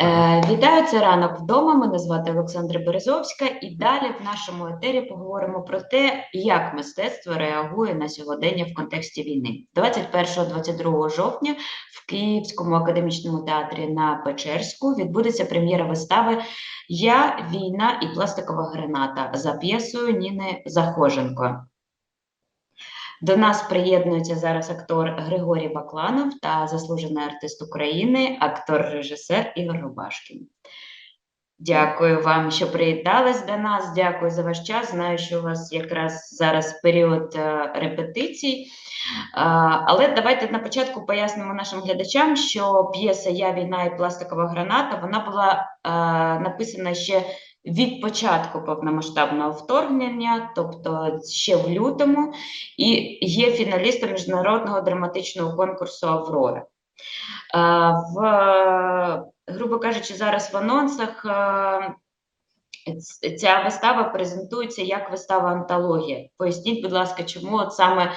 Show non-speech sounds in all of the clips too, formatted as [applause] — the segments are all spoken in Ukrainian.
Е, Вітаю, це ранок вдома. Мене звати Олександра Березовська, і далі в нашому етері поговоримо про те, як мистецтво реагує на сьогодення в контексті війни. 21-22 жовтня в Київському академічному театрі на Печерську відбудеться прем'єра вистави Я, війна і пластикова граната за п'єсою Ніни Захоженко. До нас приєднується зараз актор Григорій Бакланов та заслужений артист України, актор-режисер Ігор Рубашкін. Дякую вам, що приєднались до нас. Дякую за ваш час. Знаю, що у вас якраз зараз період е, репетицій. Але давайте на початку пояснимо нашим глядачам, що п'єса Я війна і пластикова граната вона була е, написана ще від початку повномасштабного вторгнення, тобто ще в лютому, і є фіналістом міжнародного драматичного конкурсу Аврора. Е, В, грубо кажучи, зараз в анонсах е, ця вистава презентується як вистава антологія. Поясніть, будь ласка, чому от саме е,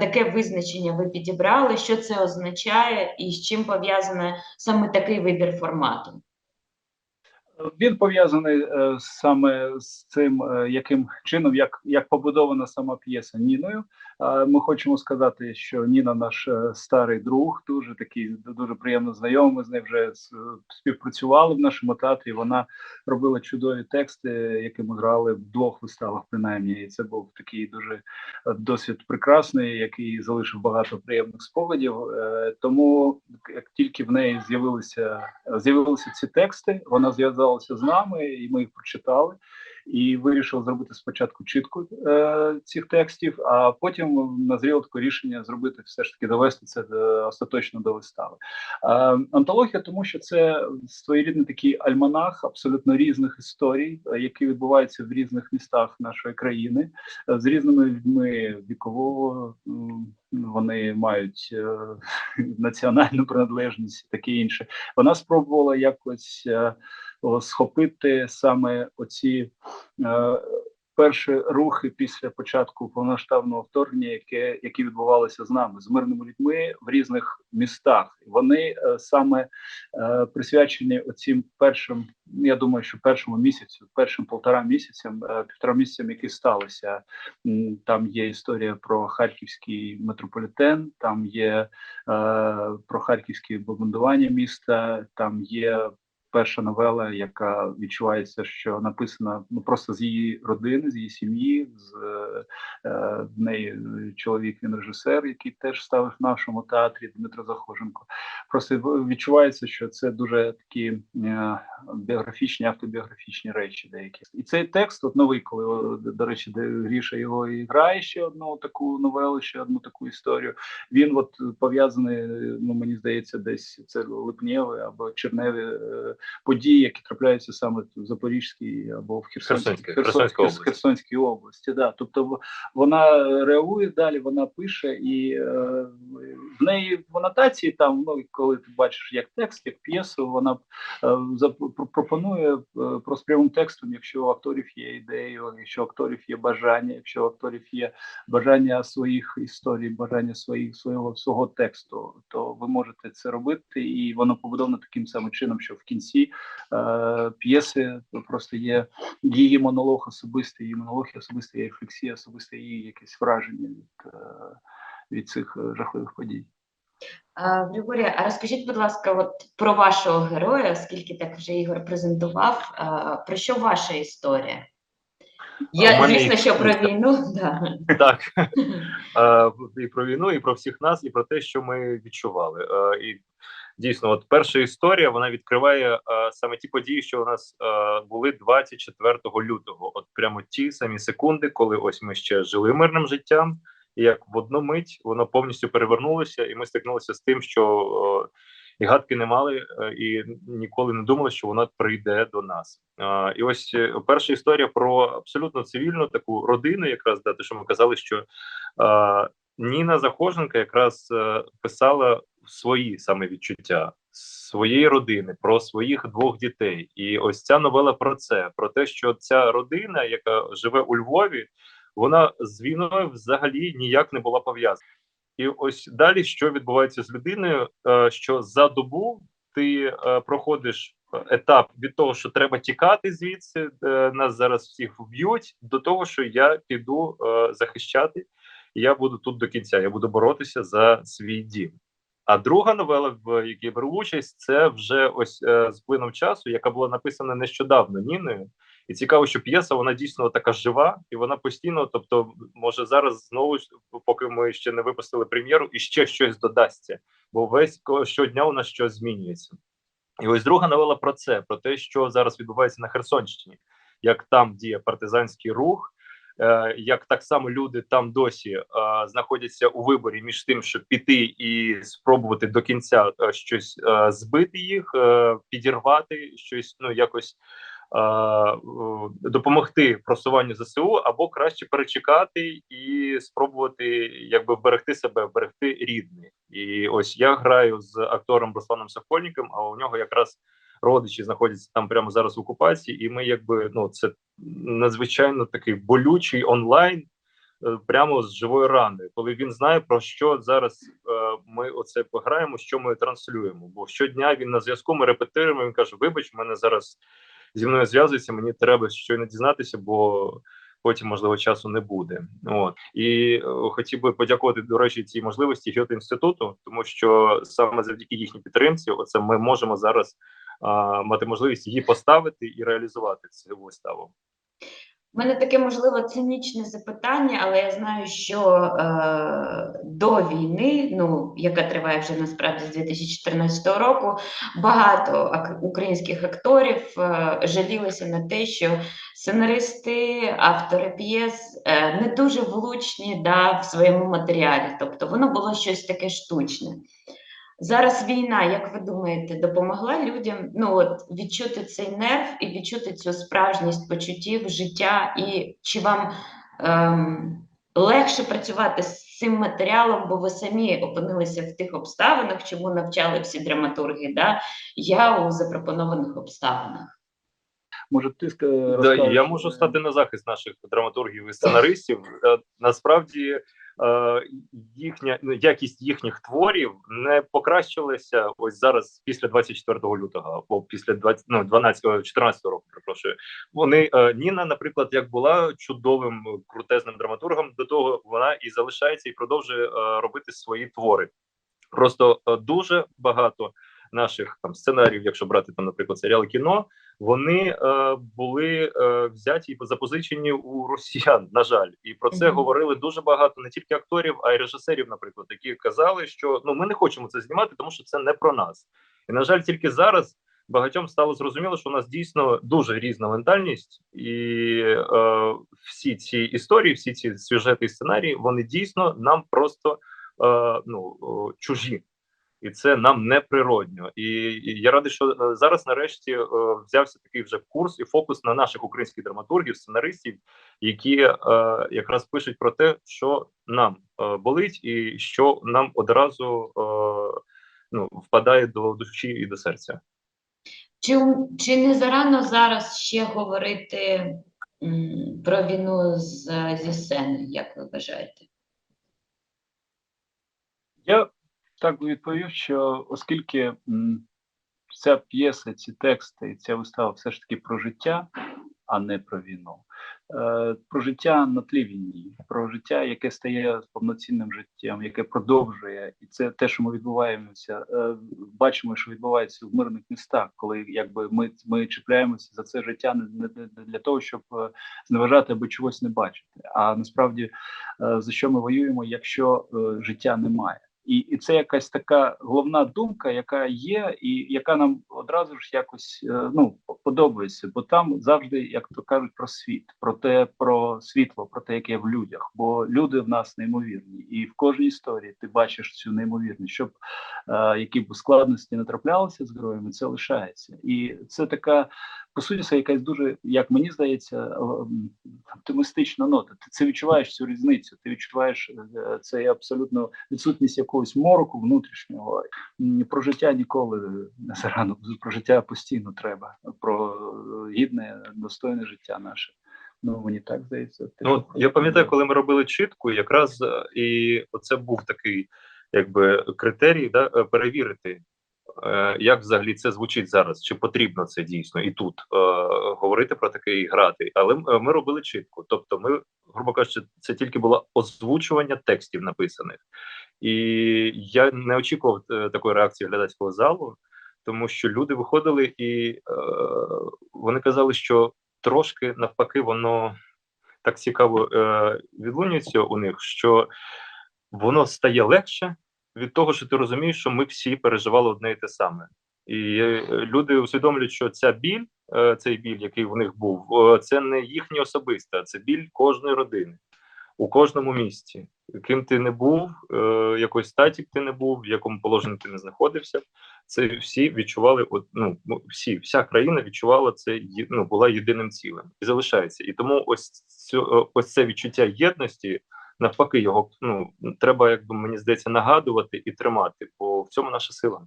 таке визначення ви підібрали, що це означає і з чим пов'язане саме такий вибір формату? Він пов'язаний е, саме з цим, е, яким чином, як, як побудована сама п'єса Ніною. Ми хочемо сказати, що Ніна наш е, старий друг, дуже такий дуже приємно знайомий. Ми з нею вже співпрацювали в нашому театрі. Вона робила чудові тексти, які ми грали в двох виставах, принаймні. І це був такий дуже досвід прекрасний, який залишив багато приємних спогадів. Тому як тільки в неї з'явилися з'явилися ці тексти, вона зв'язалася з нами, і ми їх прочитали. І вирішив зробити спочатку чітку е, цих текстів, а потім назріло таке рішення зробити все ж таки довести це до, остаточно до вистави. Е, антологія, тому що це своєрідний такий альманах абсолютно різних історій, е, які відбуваються в різних містах нашої країни, е, з різними людьми вікового. Вони мають е, національну приналежність, таке інше. Вона спробувала якось е, схопити саме оці е, перші рухи після початку повноштабного вторгнення, яке які відбувалися з нами, з мирними людьми в різних містах. Вони е, саме е, присвячені оцім першим. Я думаю, що першому місяцю, першим полтора місяцям, е, півтора місяцям, які сталися. Там є історія про харківський метрополітен, там є е, про харківське бомбардування міста, там є перша новела, яка відчувається, що написана ну просто з її родини, з її сім'ї, з е, е, неї чоловік, він режисер, який теж ставив в нашому театрі Дмитро Захоженко. Просто відчувається, що це дуже такі е, біографічні, автобіографічні речі деякі. І цей текст, от новий, коли до речі, де Гріша його і грає ще одну таку новелу, ще одну таку історію. Він от пов'язаний, ну мені здається, десь це липнєві або черневі е, події, які трапляються саме в Запорізькій або в Херсонській, Херсонській- області. Херсонській області. Да. Тобто вона реагує далі, вона пише, і е, в неї в анотації там, ну коли ти бачиш як текст, як п'єсу, вона е, про- пропонує е, просто прямим текстом, якщо у акторів є ідеї, якщо у акторів є бажання, якщо у акторів є бажання своїх історій, бажання своїх свого свого тексту, то ви можете це робити, і воно побудовано таким самим чином, що в кінці е, п'єси просто є її монолог особистий, її монолог і особиста її рефлексія, особисте її якесь враження від, е, від цих е, жахливих подій. А, Григорія, а розкажіть, будь ласка, от про вашого героя, оскільки так вже Ігор презентував, а, про що ваша історія? Я, мене звісно, що про війну, да. [laughs] Так, [laughs] Е, і про війну, і про всіх нас, і про те, що ми відчували. Е, І дійсно, от перша історія вона відкриває е, саме ті події, що у нас е, були 24 лютого. От прямо ті самі секунди, коли ось ми ще жили мирним життям, і як в одну мить воно повністю перевернулося, і ми стикнулися з тим, що е, і гадки не мали, і ніколи не думали, що вона прийде до нас. І ось перша історія про абсолютно цивільну таку родину, якраз да, те, що ми казали, що Ніна Захоженка якраз писала свої саме відчуття своєї родини, про своїх двох дітей. І ось ця новела про це: про те, що ця родина, яка живе у Львові, вона з війною взагалі ніяк не була пов'язана. І ось далі, що відбувається з людиною, е, що за добу ти е, проходиш етап від того, що треба тікати звідси, е, нас зараз всіх вб'ють, до того, що я піду захищати, і я буду тут до кінця. Я буду боротися за свій дім. А друга новела, в якій беру участь, це вже ось е, з плином часу, яка була написана нещодавно Ніною. І цікаво, що п'єса вона дійсно така жива, і вона постійно, тобто, може зараз знову ж, поки ми ще не випустили прем'єру, і ще щось додасться, бо весь щодня у нас щось змінюється. І ось друга новела про це: про те, що зараз відбувається на Херсонщині, як там діє партизанський рух. Е, Як так само люди там досі е, знаходяться у виборі між тим, щоб піти і спробувати до кінця е, щось збити їх, підірвати щось, ну якось допомогти просуванню ЗСУ, або краще перечекати і спробувати якби вберегти себе, вберегти рідних. І ось я граю з актором Русланом Сокольником, а у нього якраз родичі знаходяться там прямо зараз в окупації, і ми якби ну це надзвичайно такий болючий онлайн. е, Прямо з живої рани, коли він знає про що зараз е, ми оце пограємо, що ми транслюємо. Бо щодня він на зв'язку, ми репетируємо. Він каже: Вибач, мене зараз зі мною зв'язується, мені треба щойно дізнатися, бо потім можливо часу не буде. От і е, хотів би подякувати до речі цій можливості Гьоте інституту, тому що саме завдяки їхній підтримці, оце ми можемо зараз мати можливість її поставити і реалізувати цю виставу. У мене таке можливо цинічне запитання, але я знаю, що е, до війни, ну яка триває вже насправді з 2014 року, багато українських акторів е, жалілися на те, що сценаристи, автори п'єс е, не дуже влучні да, в своєму матеріалі. Тобто воно було щось таке штучне. Зараз війна, як ви думаєте, допомогла людям ну, от, відчути цей нерв і відчути цю справжність почуттів життя, і чи вам ем, легше працювати з цим матеріалом, бо ви самі опинилися в тих обставинах, чому навчали всі драматурги, да? я у запропонованих обставинах. Може, ти ска- Да, я можу е, стати на захист наших драматургів і сценаристів. Е, Насправді е, їхня ну, якість їхніх творів не покращилася ось зараз після 24 лютого, або після 20, ну, 12, 14 року. Перепрошую. Вони е, Ніна, наприклад, як була чудовим е, крутезним драматургом, до того вона і залишається і продовжує е, робити свої твори. Просто е, дуже багато наших там сценаріїв, якщо брати там, наприклад, серіал кіно, вони е, були е, взяті і запозичені у росіян. На жаль, і про це говорили дуже багато не тільки акторів, а й режисерів, наприклад, які казали, що ну ми не хочемо це знімати, тому що це не про нас. І на жаль, тільки зараз багатьом стало зрозуміло, що у нас дійсно дуже різна ментальність, і е, всі ці історії, всі ці сюжети і сценарії, вони дійсно нам просто е, ну чужі. І це нам не природньо. І, і я радий, що е, зараз нарешті е, взявся такий вже курс і фокус на наших українських драматургів, сценаристів, які е, якраз пишуть про те, що нам е, болить, і що нам одразу е, ну, впадає до душі і до серця. Чи, чи не зарано зараз ще говорити м, про війну з, зі сцени, як ви вважаєте? Я так би відповів, що оскільки ця п'єса, ці тексти і ця вистава все ж таки про життя, а не про війну. Е, про життя на тлі війні, про життя, яке стає повноцінним життям, яке продовжує, і це те, що ми відбуваємося, е, бачимо, що відбувається в мирних містах, коли якби ми, ми чіпляємося за це життя не, для того, щоб е, зневажати або чогось не бачити. А насправді за що ми воюємо, якщо життя немає. І, і це якась така головна думка, яка є, і яка нам одразу ж якось е, ну подобається, бо там завжди, як то кажуть, про світ, про те, про світло, про те, яке в людях. Бо люди в нас неймовірні, і в кожній історії ти бачиш цю неймовірність, щоб е, які б складності не траплялися з героями, це лишається, і це така по суті, це якась дуже, як мені здається, ем, оптимістична нота. Ти це відчуваєш цю різницю. Ти відчуваєш е, це абсолютно відсутність якогось мороку внутрішнього. Про життя ніколи не зарано. Про життя постійно треба. Про гідне, достойне життя наше. Ну мені так здається. Ну я пам'ятаю, коли ми робили чітку, якраз е, і оце був такий, якби критерій, да, е, перевірити. е, як взагалі це звучить зараз, чи потрібно це дійсно і тут е, говорити про таке і грати. Але ми робили чітко. Тобто, ми, грубо кажучи, це тільки було озвучування текстів написаних. І я не очікував е, такої реакції глядацького залу, тому що люди виходили і е, вони казали, що трошки навпаки воно так цікаво е, відлунюється у них, що воно стає легше від того, що ти розумієш, що ми всі переживали одне і те саме. І е, люди усвідомлюють, що ця біль, е, цей біль, який в них був, це не їхнє особисте, а це біль кожної родини у кожному місті. Ким ти не був, е, якої статі ти не був, в якому положенні ти не знаходився, це всі відчували. От, ну всі, вся країна відчувала це ну, була єдиним цілим і залишається. І тому ось цю, е, ось це відчуття єдності. Навпаки, його ну треба, якби мені здається, нагадувати і тримати, бо в цьому наша сила.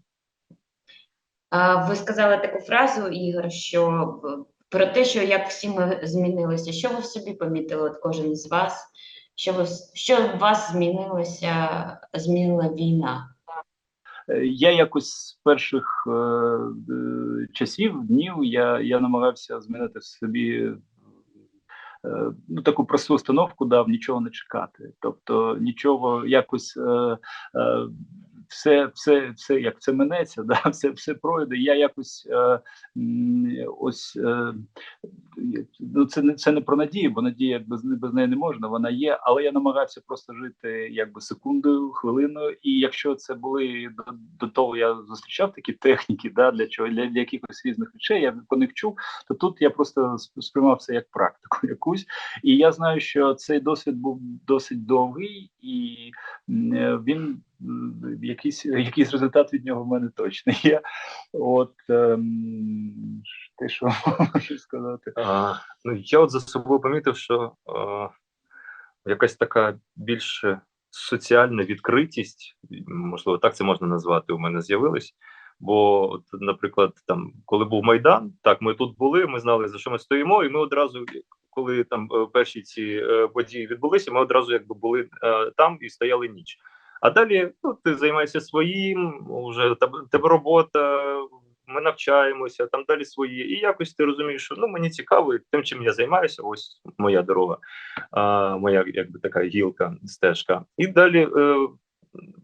Ви сказали таку фразу, Ігор, що про те, що як всі ми змінилися. Що ви в собі помітили, от кожен з вас? Що ви що в вас змінилося, змінила війна? Е, Я якось з перших е, е, часів, днів, я, я намагався змінити в собі е, ну, таку просту установку, дав нічого не чекати. Тобто нічого якось е, е, все, все, все як це минеться, [laughs] да, все, все пройде. Я якось е, ось е, ну, це не це не про надію, бо надія без, без неї не можна, вона є. Але я намагався просто жити якби секундою, хвилиною. І якщо це були до, до того, я зустрічав такі техніки, да, для чого для, для якихось різних речей, я по них чув, то тут я просто сп- сприймав це як практику [laughs] якусь. І я знаю, що цей досвід був досить довгий, і е, він якийсь, якийсь результат від нього в мене точно є. От ем, ти що [laughs] можеш сказати? А, ну, я от за собою помітив, що а, якась така більш соціальна відкритість, можливо, так це можна назвати, у мене з'явилась. Бо, от, наприклад, там, коли був Майдан, так, ми тут були, ми знали, за що ми стоїмо, і ми одразу, коли там е, перші ці е, події відбулися, ми одразу якби були е, там і стояли ніч. А далі ну, ти займаєшся своїм, вже тебе, тебе робота, ми навчаємося, там далі свої. І якось ти розумієш, що ну мені цікаво тим, чим я займаюся, ось моя дорога, а, моя якби така гілка, стежка. І далі. Е,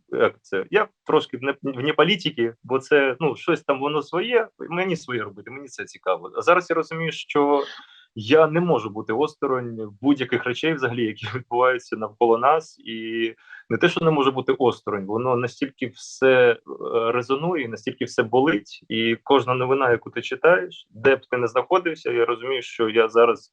як це? Я трошки вне політики, бо це ну щось там воно своє, мені своє робити, мені це цікаво. А зараз я розумію, що я не можу бути осторонь будь-яких речей, взагалі, які [laughs] відбуваються навколо нас, і не те, що не може бути осторонь, воно настільки все е, резонує, настільки все болить, і кожна новина, яку ти читаєш, де б ти не знаходився, я розумію, що я зараз.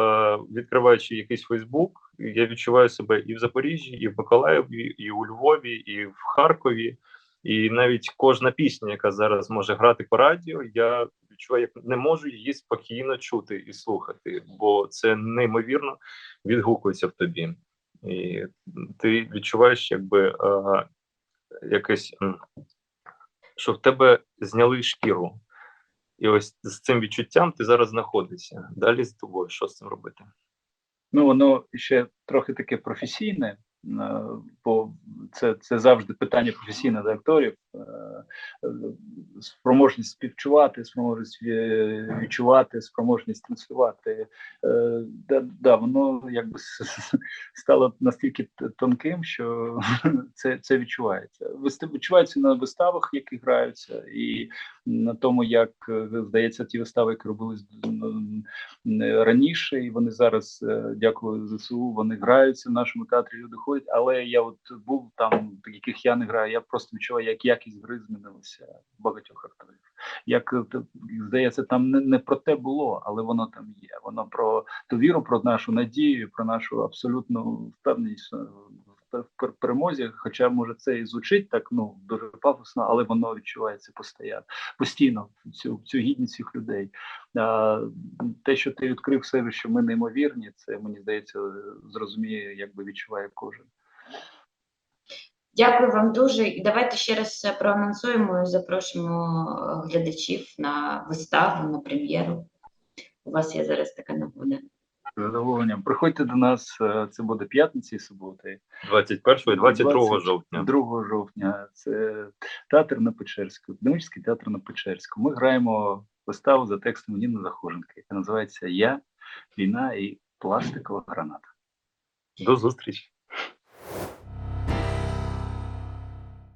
е, Відкриваючи якийсь Фейсбук, я відчуваю себе і в Запоріжжі, і в Миколаєві, і у Львові, і в Харкові. І навіть кожна пісня, яка зараз може грати по радіо, я відчуваю, як не можу її спокійно чути і слухати, бо це неймовірно відгукується в тобі, і ти відчуваєш, якби е, якесь, що в тебе зняли шкіру. І ось з цим відчуттям ти зараз знаходишся. Далі з тобою, що з цим робити? Ну, воно ще трохи таке професійне, бо це, це завжди питання професійне до акторів. Е, Спроможність співчувати, спроможність е, відчувати, спроможність транслювати. Е, Да, да, воно якби стало настільки тонким, що [laughs] це, це відчувається. Відчувається на виставах, які граються, і на тому, як е, здається, ті вистави, які робились м, м, раніше, і вони зараз, е, дякую ЗСУ, вони граються в нашому театрі. Люди ходять. Але я от був там, яких я не граю. Я просто відчуваю, як якість гри змінилася багатьох акторів. Як е, здається, там не, не про те було, але воно там є. Воно про ту віру, про нашу надію, про нашу абсолютну впевненість. В перемозі, хоча може це і звучить так ну дуже пафосно, але воно відчувається постійно, постійно цю цю гідність цих людей. А, те, що ти відкрив себе, що ми неймовірні, це мені здається, зрозуміє, якби відчуває кожен. Дякую вам дуже. І давайте ще раз проанонсуємо і запрошуємо е, глядачів на виставу, на прем'єру. У вас є зараз така нагода. Задоволенням. Приходьте до нас. е, Це буде п'ятниці і суботи. 21 і 22 22 жовтня. 2 жовтня. Це театр на Печерську, Академічний театр на Печерську. Ми граємо виставу за текстом Ніни Захоженки, яка називається Я, війна і пластикова граната. До зустрічі.